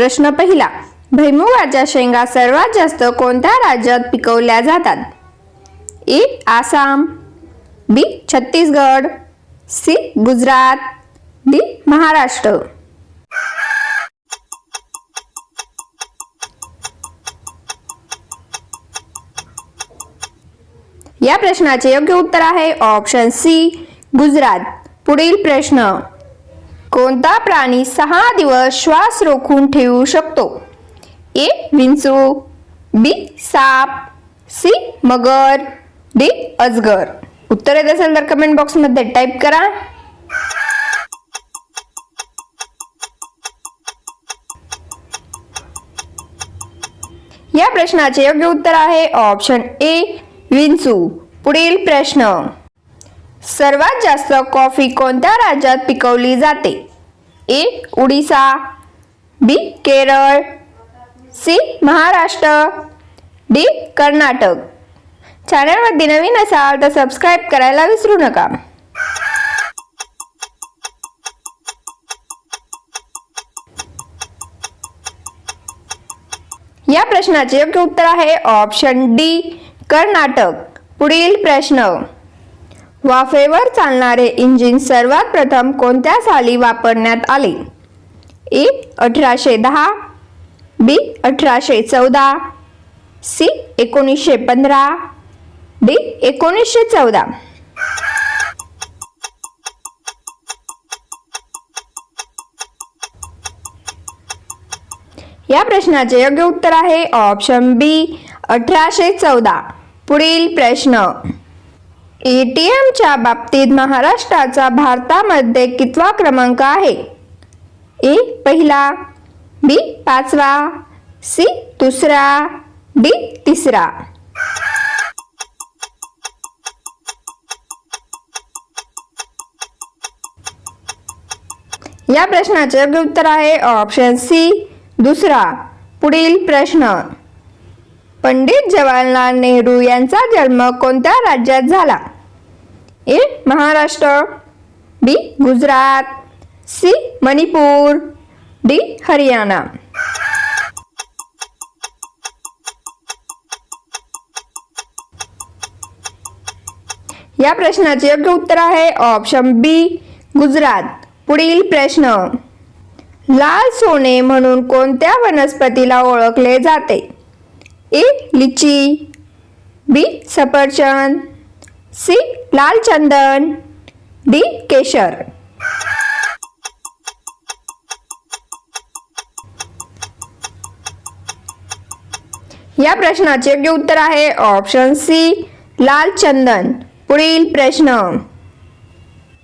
प्रश्न पहिला भैमुगाच्या शेंगा सर्वात जास्त कोणत्या राज्यात पिकवल्या जातात? A Assam B Chhattisgarh C Gujarat D Maharashtra. या प्रश्नाचे योग्य उत्तर आहे ऑप्शन सी गुजरात. पुढील प्रश्न. कोणता प्राणी सहा दिवस श्वास रोखून ठेवू शकतो? ए विंचू बी साप सी मगर डी अजगर. उत्तर येत असेल तर कमेंट बॉक्समध्ये टाईप करा. या प्रश्नाचे योग्य उत्तर आहे ऑप्शन ए विंचू. पुढील प्रश्न. सर्वात जास्त कॉफी कोणत्या राज्यात पिकवली जाते? A Orissa B Kerala C Maharashtra D Karnataka. चॅनलमध्ये नवीन असाल तर सबस्क्राईब करायला विसरू नका. या प्रश्नाचे योग्य उत्तर आहे ऑप्शन डी कर्नाटक. पुढील प्रश्न. वाफेवर चालणारे इंजिन सर्वात प्रथम कोणत्या साली वापरण्यात आले? ए अठराशे दहा बी अठराशे चौदा सी एकोणीसशे पंधरा डी एकोणीसशे चौदा. या प्रश्नाचे योग्य उत्तर आहे ऑप्शन बी अठराशे चौदा. पुढील प्रश्न. एटीएमच्या बाबतीत महाराष्ट्राचा भारतामध्ये कितवा क्रमांक आहे? ए पहिला बी पाचवा सी दुसरा डी तिसरा. या प्रश्नाचे योग्य उत्तर आहे ऑप्शन सी दुसरा. पुढील प्रश्न. पंडित जवाहरलाल नेहरू यांचा जन्म कोणत्या राज्यात झाला? A Maharashtra B Gujarat C Manipur D Haryana. या प्रश्नाचे योग्य उत्तर आहे ऑप्शन बी गुजरात. पुढील प्रश्न. लाल सोने म्हणून कोणत्या वनस्पतीला ओळखले जाते? ए लिची बी सफरचंद सी लाल चंदन डी केशर. या प्रश्नाचे योग्य उत्तर आहे ऑप्शन सी लाल चंदन. पुढील प्रश्न.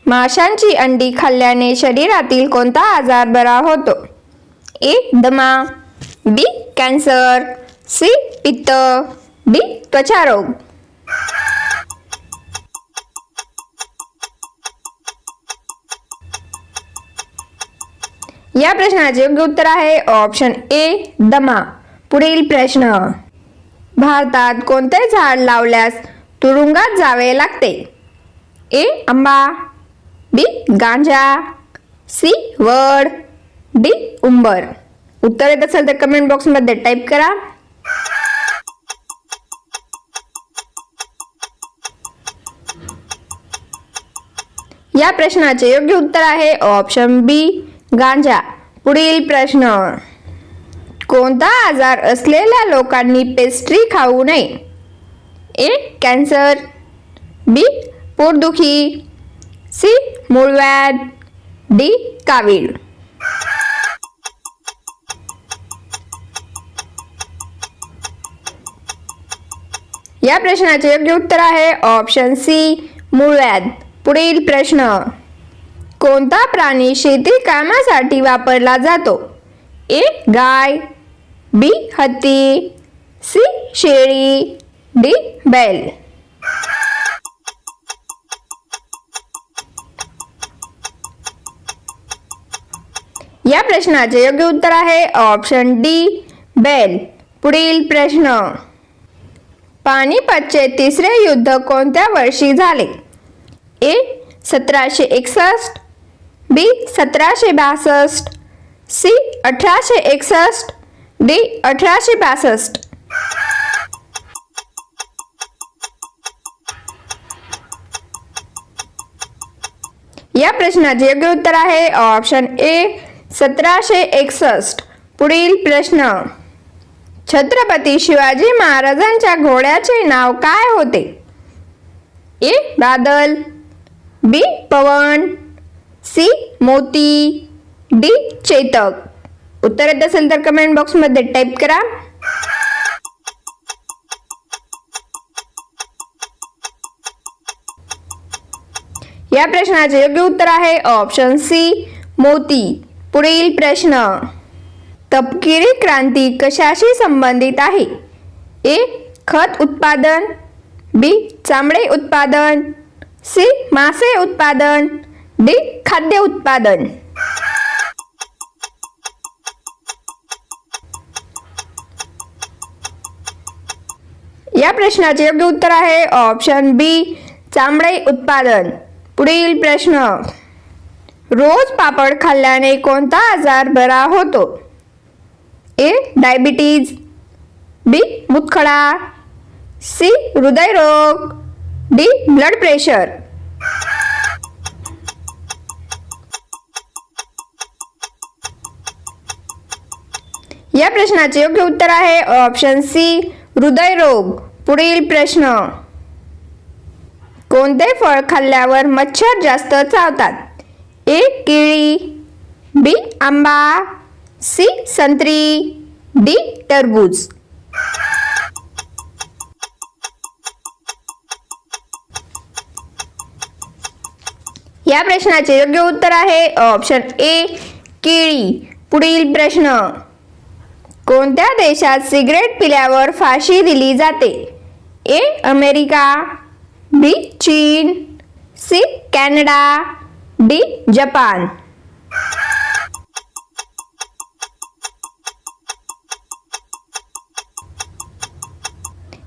माशांची अंडी खाल्ल्याने शरीरातील कोणता आजार बरा होतो? ए दमा बी कॅन्सर. सी पित्त. डी त्वचारोग या प्रश्नाचे योग्य उत्तर आहे ऑप्शन ए दमा. पुढील प्रश्न. भारतात कोणते झाड लावल्यास तुरुंगात जावे लागते? ए आंबा. बी गांजा. सी वड. डी उंबर. उत्तर येत असेल तर कमेंट बॉक्समध्ये टाईप करा. या प्रश्नाचे योग्य उत्तर आहे ऑप्शन बी गांजा. पुढील प्रश्न. कोणता आजार असलेल्या लोकांनी पेस्ट्री खाऊ नये? ए कॅन्सर बी पोटदुखी. सी मूळव्याध. डी कावीळ. या प्रश्नाचे योग्य उत्तर आहे ऑप्शन सी मूळव्याध. पुढील प्रश्न. कोणता प्राणी शेती कामासाठी वापरला जातो? ए. गाय बी. हत्ती सी. शेळी डी. बैल. या प्रश्नाचे योग्य उत्तर आहे ऑप्शन डी बैल. पुढील प्रश्न. पानिपतचे तिसरे युद्ध कोणत्या वर्षी झाले? ए सतराशे एकसष्ट बी सतराशे बासष्ट सी अठराशे एकसष्ट डी अठराशे बासष्ट. या प्रश्नाचे योग्य उत्तर आहे ऑप्शन ए सतराशे एकसष्ट. पुढील प्रश्न छत्रपती शिवाजी महाराजांच्या घोड्याचे नाव काय होते? A Badal B Pavan. C Moti. D Chetak. उत्तर येत असेल तर कमेंट बॉक्समध्ये टाईप करा. या प्रश्नाचे योग्य उत्तर आहे ऑप्शन सी मोती. पुढील प्रश्न. तपकिरी क्रांती कशाशी संबंधित आहे? ए खत उत्पादन. बी चामडे उत्पादन. सी मासे उत्पादन. डी खाद्य उत्पादन. या प्रश्नाचे योग्य उत्तर आहे ऑप्शन बी चामडे उत्पादन. पुढील प्रश्न. रोज पापड खाल्ल्याने कोणता आजार बरा होतो? A diabetes. बी मुतखडा. सी हृदयरोग. D blood pressure. या प्रश्नाचे योग्य उत्तर आहे ऑप्शन सी हृदयरोग पुढील प्रश्न. कोणते फळ खाल्ल्यावर मच्छर जास्त चावतात? ए केळी बी आंबा सी संत्री डी टरबूज. या प्रश्नाचे योग्य उत्तर आहे ऑप्शन ए केळी. पुढील प्रश्न. कोणत्या देशात सिगरेट पिल्यावर फाशी दिली जाते? ए अमेरिका बी चीन सी कॅनडा डी जपान.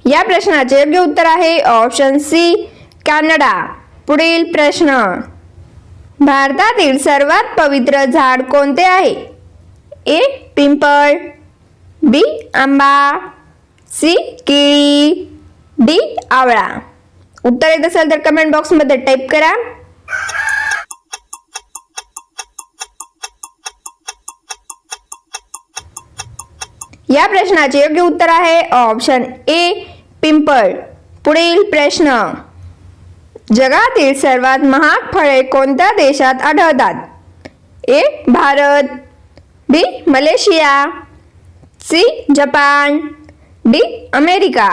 या प्रश्नाचे योग्य उत्तर आहे ऑप्शन सी कॅनडा. पुढील प्रश्न. भारतातील सर्वात पवित्र झाड कोणते आहे? ए पिंपळ बी आंबा सी केळी डी आवळा. उत्तर येत असेल तर कमेंट बॉक्समध्ये टाईप करा. या प्रश्नाचे योग्य उत्तर आहे ऑप्शन ए पिंपळ. पुढील प्रश्न. जगातील सर्वात महाग फळे कोणत्या देशात आढळतात? A Bharat B Malaysia C Japan D America.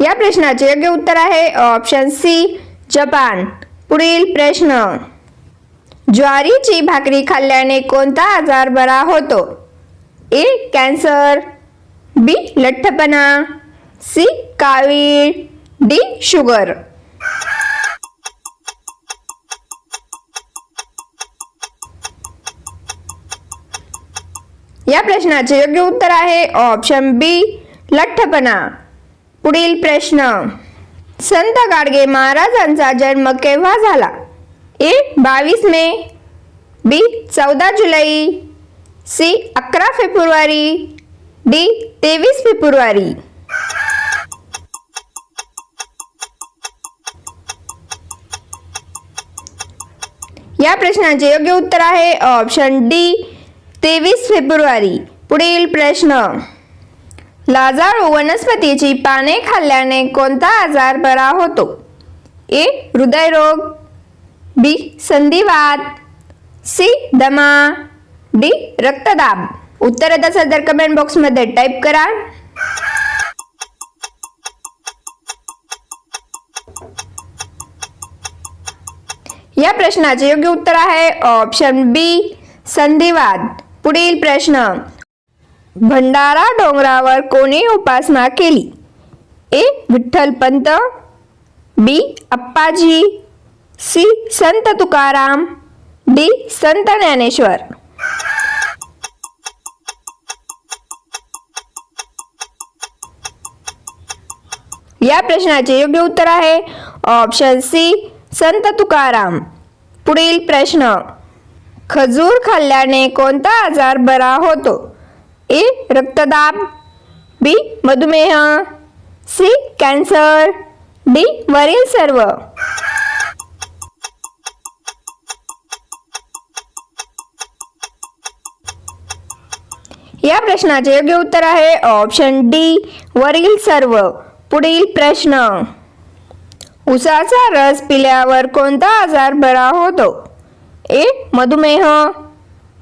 या प्रश्नाचे योग्य उत्तर आहे ऑप्शन सी जपान. पुढील प्रश्न. ज्वारीची भाकरी खाल्ल्याने कोणता आजार बरा होतो? ए कॅन्सर. बी लठ्ठपणा. सी कावीळ. D sugar. या प्रश्नाचे योग्य उत्तर आहे ऑप्शन बी लठ्ठपणा. पुढील प्रश्न. संत गाडगे महाराजांचा जन्म केव्हा झाला? ए बावीस मे. बी चौदा जुलै. सी अकरा फेब्रुवारी. डी तेवीस फेब्रुवारी. या प्रश्नाचे योग्य उत्तर आहे ऑप्शन डी तेवीस फेब्रुवारी. पुढील प्रश्न. लाजाळू वनस्पतीची पाने खाल्ल्याने कोणता आजार बरा होतो? ए हृदयरोग. बी संधिवात. सी दमा. डी रक्तदाब. उत्तर येत असेल तर कमेंट बॉक्समध्ये टाईप करा. या प्रश्नाचे योग्य उत्तर आहे ऑप्शन बी संधिवाद. पुढील प्रश्न. भंडारा डोंगरावर कोणी उपासना केली? A Vitthal Pant B Appaji C Sant Tukaram D संत ज्ञानेश्वर. या प्रश्नाचे योग्य उत्तर आहे. Option C Sant Tukaram. पुढील प्रश्न खजूर खाल्ल्याने कोणता आजार बरा होतो? ए रक्तदाब. बी मधुमेह. C cancer. डी वरील सर्व. या प्रश्नाचे योग्य उत्तर आहे. ऑप्शन डी वरील सर्व. पुढील प्रश्न. उसाचा रस पिल्यावर कोणता आजार बरा होतो? ए. मधुमेह.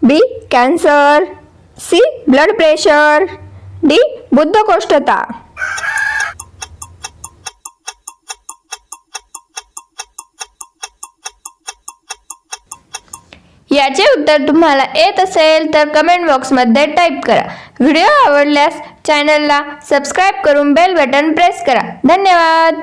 B. Cancer. C. Blood pressure. D. बुद्धकोष्ठता. याचे उत्तर तुम्हाला येत असेल तर कमेंट बॉक्समध्ये टाईप करा. व्हिडिओ आवडल्यास चॅनलला सबस्क्राईब करून बेल बटन प्रेस करा. धन्यवाद.